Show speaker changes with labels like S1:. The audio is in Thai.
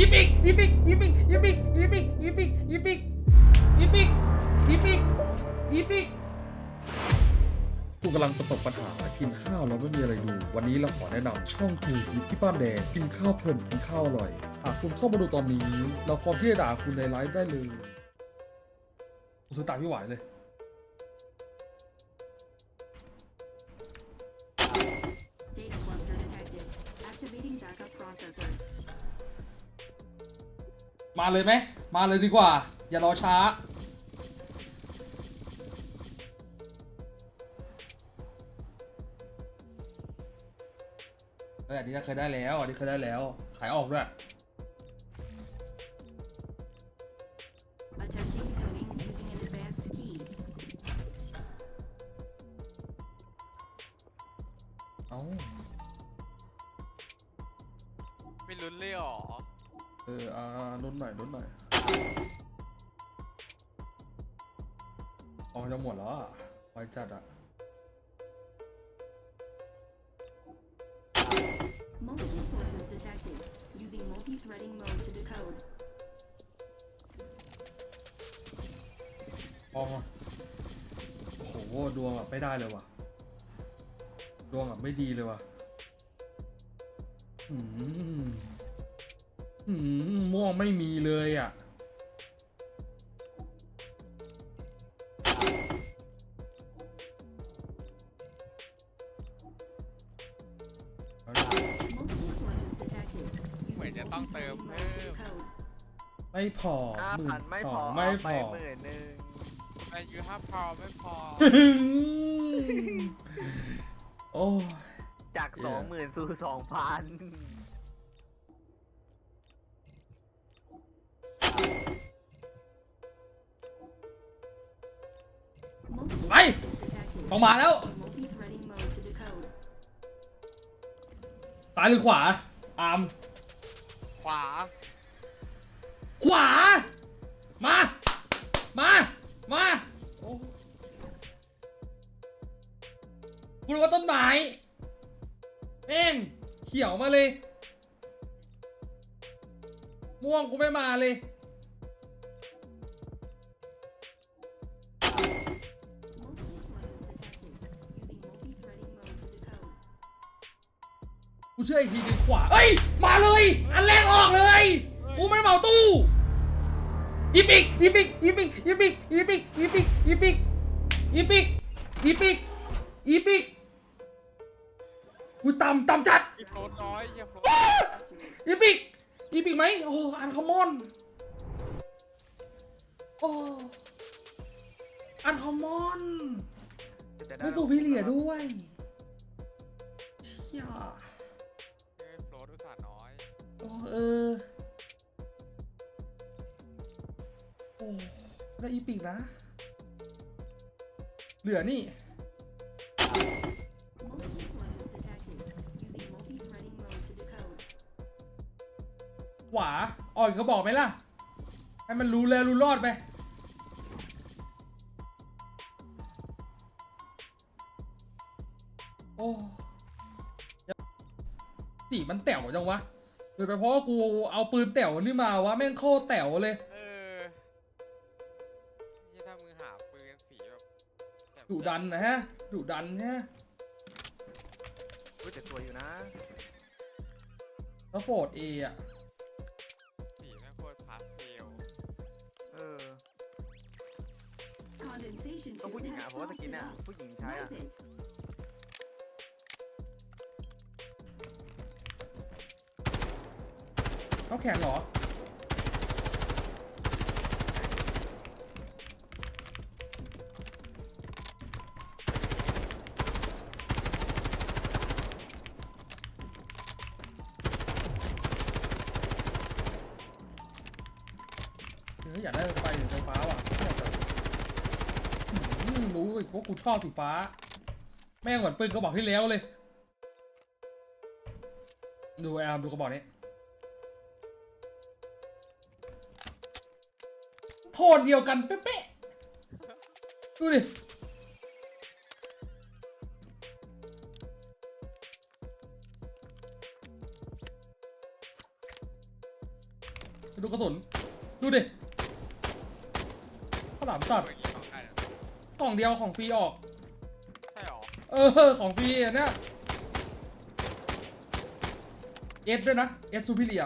S1: อีปิกอีปิกอีปิกอีปิกอีปิกอีปิกอีปิกอีปิกอีปิกอีปิกคุณกำลังประสบปัญหากินข้าวแล้วไม่มีอะไรดู วันนี้เราขอแนะนำช่องทูฮิตที่ป้าแดงกินข้าวเพลินกินข้าวอร่อยหากคุณเข้ามาดูตอนนี้ เราพร้อมที่จะด่าคุณในไลฟ์ได้เลยผมซื้อตามพี่ไหวเลย มาเลยไหมมาเลยดีกว่า อย่ารอช้า เอออันนี้เคยได้แล้วอันนี้เคยได้แล้ว ขายออกด้วย
S2: Attempting coding using an advanced key.
S1: เอ้า
S3: ไม่ลุ้นเลยเหรอ
S1: เอออ่าลุ้นหน่อยลุ้นหน่อยออกจะหมดแล้วอะไวจัดอะ
S2: Multiple sources detected. Using multi-threading mode to decode.
S1: ออกมาโอ้โหดวงแบบไม่ได้เลยว่ะ ดวงแบบไม่ดีเลยว่ะ อืม อืมม่วงไม่มีเลยอะเอาล่ะ
S2: Multiple sources detected. Using
S3: เหมือนจะต้องเติม
S2: multi-threading
S3: เพิ่
S2: mode to
S3: ม
S2: decode.
S1: ไม่พอ
S4: ห้า
S1: หมื่
S4: พั
S1: น
S4: นไม่
S1: ส
S4: พ
S1: อ
S4: อง
S1: ไม่พ
S4: ไป
S1: อ
S4: หมื่นหนึ่ง
S3: อายุห้าพอไม่พอ
S1: โอ้ย
S4: จาก
S1: เหี้
S4: ส
S1: ย
S4: องหมื่นสู่สองพัน
S2: detected.
S1: ออกมาแล้ว
S2: Using multi-threading mode to decode.
S1: ซ้ายหรือขวา อาร์ม
S3: ขวา
S1: ขวา มา มา มาโอ้กูรู้ว่าต้นไม้เองเขียวมาเลย ม่วงกูไม่มาเลย กูเชื่ออีกทีนึงขวาเอ้ย มาเลย อันแรกออกเลย กูไม่เหมาตู้อีปิกอีปิกอีปิกอีปิกอีปิกอีปิกอีปิกอีปิกอีปิกอีปิกกูตำตำจัด
S3: อีโฟลดน้อยอย่าโฟลด
S1: อีปิกอีปิกไหมโอ้อันคอมมอนโอ้อันคอมมอน
S4: จะด้
S1: ไม่สูบพี่เหลียด้วยเชี่ย
S3: เฮ้ยโฟลดอุตส่าห์น้อย
S1: โอ้เออ โอ้ได้อีปิกนะ เหลือนี่
S2: Multiple sources detected. Using multi-threading mode to decode.
S1: ขวา อ่อนก็บอกไหมล่ะ ให้มันรู้แล้วรู้รอดไป โอ้ สีมันแต๋วจังวะหรือไปนเพราะว่ากูเอาปืนแต๋วนี่มาวะแม่งโคตรแต๋วเลย
S3: เออที่ถ้ามึงหาปืนสีแบบแบบ
S1: ดุดันนะฮะดุดันฮะ
S4: อุ๊ยแต่ตัวอยู่นะ
S1: แล้วโฟดเออะ
S3: สีแม่งโคตรพาสเทล
S4: เออ
S2: Condensation
S4: ต้อง
S2: tube
S4: ผู้หญิง
S2: has
S4: อะเพราะว่าตะกี้
S2: frosted
S4: เนี่ย
S2: up.
S4: ผู้หญิงใช้อะ
S2: Wipe
S1: เขาแข็งเหรอเฮ้ยอยากได้ไฟไฟฟ้าว่ะอืมรู้อีกว่ากูชอบสีฟ้า แม่งเหมือนปืนกระบอกที่แล้วเลย ดูแอมดูกระบอกนี้ โทนเดียวกันเป๊ะๆดูดิ ดูกระสุนดูดิข้าวหลามสัตว์
S3: เมื่อกี้ของใครเนี่ย
S1: กล่องเดียวของฟรีออก
S3: ใช่หรอ
S1: เออ ของฟรีอันเนี้ยเอสด้วยนะเอสซูพิเลีย